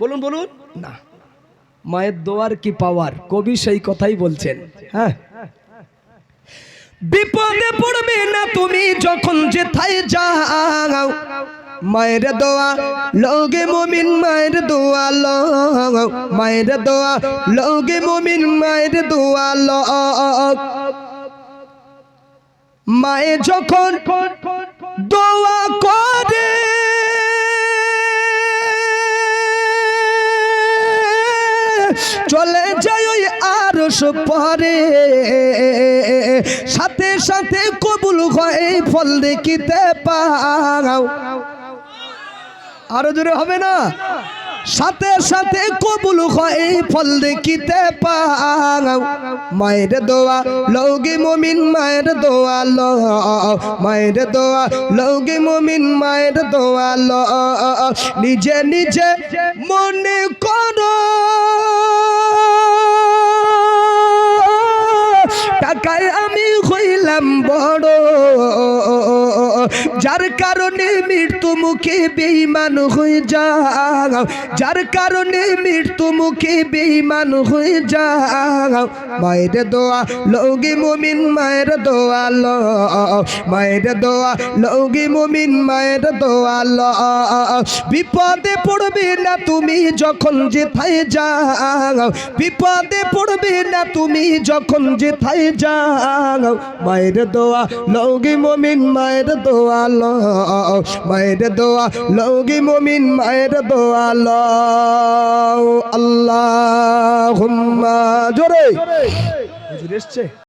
বলুন বলুন। না। মায়ের দোয়ার কি পাওয়ার? কবি সেই কথাই বলছেন। হ্যাঁ। বিপদে পড়বে না তুমি যখন যেথায় যাও। মায়ের দোয়া লোগে মমিন, মায়ের দোয়া লো মায়ের দোয়া লোগে মমিন, মায়ের দোয়া লো মায়ে যখন দোয়া করে চলে যাই ওই আরশ পরে সাথে সাথে কবুল হয় ফল দেখিতে পাও। আরও জোরে হবে না? সাথে সাথে কবুল হয় ফল দেখিতে পাও। মায়ের দোয়া লৌগে মমিন, মায়ের দোয়া ল মায়ের দোয়া লৌগে মমিন, মায়ের দোয়া ল নিজে নিজে মনে করো। টাকায় আমি হইলাম বড়। যার কারণে মৃত্যু মুখে বেইমান হয়ে যাও। যার কারণে মৃত্যু মুখে বেইমান হয়ে যাও। মায়ের দোয়া লৌগি মুমিন, মায়ের দোয়া ল মায়ের দোয়া লৌগি মুমিন, মায়ের দোয়া ল বিপদে পড়বে না তুমি যখন যেথায় যাও। বিপদে পড়বে না তুমি যখন যেথায় যাও, মায়ের দোয়া লৌগি মমিন, মায়ের দোয়া ল মায়ের দোয়া লৌগি মমিন, মায়ের দোয়া ল আল্লাহ জোরে। এসছে।